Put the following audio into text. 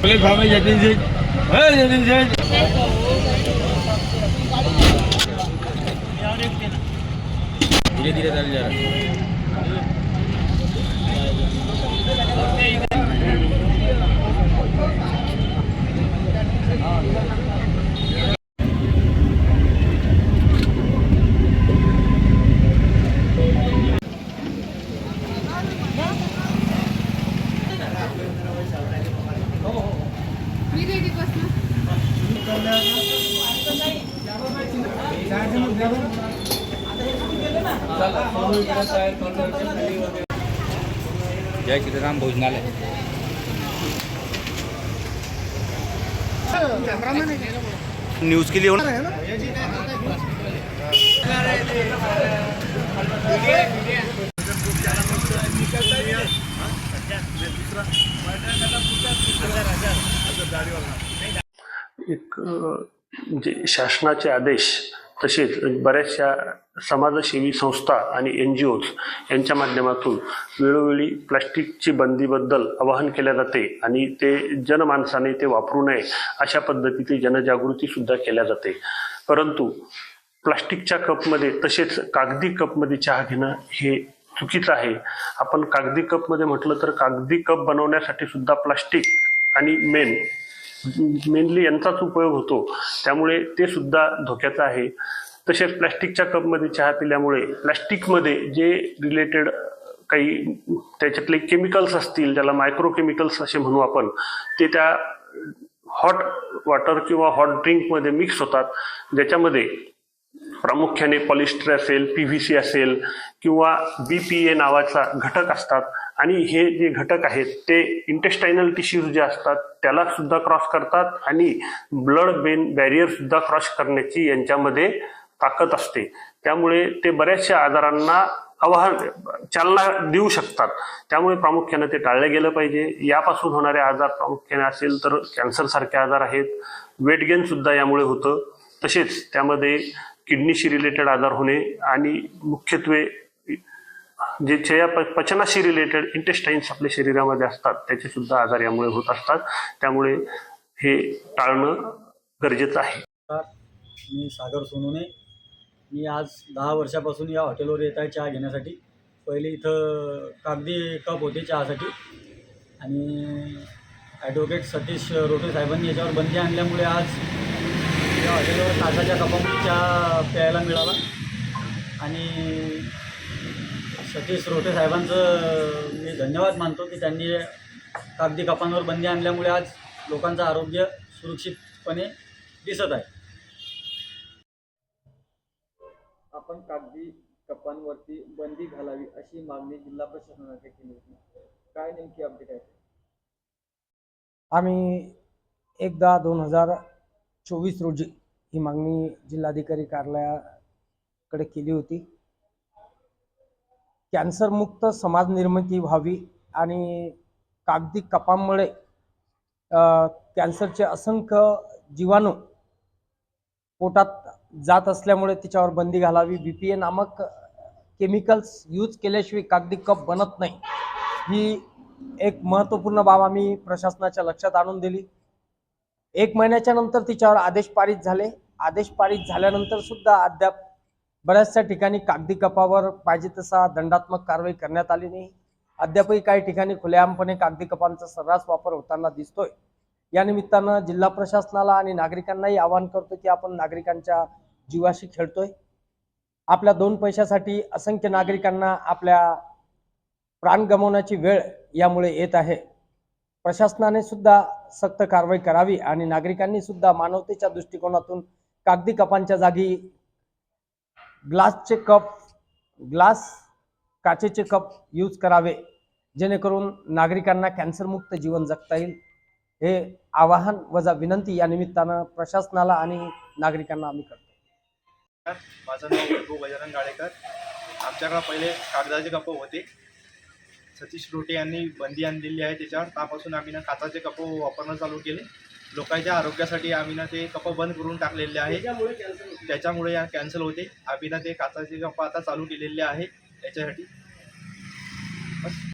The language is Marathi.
पुलिस भाव में जतिन सिंह धीरे धीरे चल जा रहा जय श्रीराम भोजनालय. न्यूज के लिए होना एक जे म्हणजे शासनाचे आदेश तसेच बऱ्याचशा समाजसेवी संस्था आणि एन जी ओज यांच्या माध्यमातून वेळोवेळी प्लास्टिकची बंदीबद्दल आवाहन केले जाते आणि ते जनमानसाने ते वापरू नये अशा पद्धतीची जनजागृतीसुद्धा केल्या जाते. परंतु प्लास्टिकच्या कपमध्ये तसेच कागदी कपमध्ये चहा घेणं हे चुकीचं आहे. आपण कागदी कपमध्ये म्हटलं तर कागदी कप बनवण्यासाठी सुद्धा प्लास्टिक आणि मेन मेनली यांचाच उपयोग होतो. त्यामुळे ते सुद्धा धोक्याचं आहे. तसेच प्लॅस्टिकच्या कपमध्ये चहा पिल्यामुळे प्लॅस्टिकमध्ये जे रिलेटेड काही त्याच्यातले केमिकल्स असतील ज्याला मायक्रो केमिकल्स असे म्हणू आपण ते त्या हॉट वॉटर किंवा हॉट ड्रिंकमध्ये मिक्स होतात. ज्याच्यामध्ये प्रामुख्याने पॉलिस्टर असेल पी व्ही सी असेल किंवा बी पी ए नावाचा घटक असतात. आणि हे जे घटक आहेत ते इंटेस्टायनल टिश्यूज जे असतात त्याला सुद्धा क्रॉस करतात आणि ब्लड बेन बॅरियर सुद्धा क्रॉस करण्याची यांच्यामध्ये ताकद असते. त्यामुळे ते बऱ्याचशा आजारांना आव्हान चालना देऊ शकतात. त्यामुळे प्रामुख्याने ते टाळलं गेलं पाहिजे. यापासून होणारे आजार प्रामुख्याने असेल तर कॅन्सरसारखे आजार आहेत. वेट गेन सुद्धा यामुळे होतं. तसेच त्यामध्ये किडनीशी रिलेटेड आजार होणे आणि मुख्यत्वे जे चया पचनाशी रिलेटेड इंटेस्टाईन्स आपल्या शरीरामध्ये असतात त्याचे सुद्धा आजार यामुळे होत असतात. त्यामुळे हे टाळणं गरजेचं आहे. मी सागर सोनूने. मी आज दहा वर्षापासून या हॉटेलवर येत आहे चहा घेण्यासाठी. पहिले इथं कागदी कप होते चहासाठी. आणि ॲडव्होकेट सतीश रोटे साहेबांनी याच्यावर बंदी आणल्यामुळे आज या हॉटेलवर कपामध्ये चहा प्यायला मिळाला. आणि सतीश रोटे साहेबांचं मी धन्यवाद मानतो की त्यांनी कागदी कपांवर बंदी आणल्यामुळे आज लोकांचं आरोग्य सुरक्षितपणे दिसत आहे. आपण कागदी कपांवरती बंदी घालावी अशी मागणी जिल्हा प्रशासनाकडे केली होती. काय नेमकी अपडेट आहे? आम्ही एकदा दोन हजार चोवीस रोजी ही मागणी जिल्हाधिकारी कार्यालयाकडे केली होती. कॅन्सरमुक्त समाज निर्मिती व्हावी आणि कागदी कपांमुळे कॅन्सरचे असंख्य जीवाणू पोटात जात असल्यामुळे तिच्यावर बंदी घालावी. बी पी ए नामक केमिकल्स यूज केल्याशिवाय कागदी कप बनत नाही. ही एक महत्त्वपूर्ण बाब आम्ही प्रशासनाच्या लक्षात आणून दिली. एक महिन्याच्या नंतर तिच्यावर आदेश पारित झाले. आदेश पारित झाल्यानंतर सुद्धा अद्याप बऱ्याचशा ठिकाणी कागदी कपावर पाहिजे तसा दंडात्मक कारवाई करण्यात आली नाही. अद्यापही काही ठिकाणी खुलेआमपणे कागदी कपांचा सर्रास वापर होताना दिसतोय. या निमित्तानं जिल्हा प्रशासनाला आणि नागरिकांनाही आवाहन करतो की आपण नागरिकांच्या जीवाशी खेळतोय. आपल्या दोन पैशासाठी असंख्य नागरिकांना आपल्या प्राण गमावण्याची वेळ यामुळे येत आहे. प्रशासनाने सुद्धा सक्त कारवाई करावी आणि नागरिकांनी सुद्धा मानवतेच्या दृष्टिकोनातून कागदी कपांच्या जागी ग्लासचे कप ग्लास काचेचे कप यूज करावे जेणेकरून नागरिकांना कॅन्सरमुक्त जीवन जगता येईल. हे आवाहन वजा विनंती या निमित्तानं प्रशासनाला आणि नागरिकांना आम्ही करतो. माझं नाव गजानन गाडेकर आमच्याकडे पहिले कागदाचे कप होते. सतीश रोटे यांनी बंदी आणलेली आहे. त्याच्यावर त्यापासून आम्ही ना काचाचे कप वापरणं चालू केले. लोकांच्या आरोग्यासाठी आम्ही ना ते कप बंद करून टाकलेले आहे त्याच्यामुळे या कॅन्सल होते. आम्ही ना ते काचाचे कप आता चालू केलेले आहे याच्यासाठी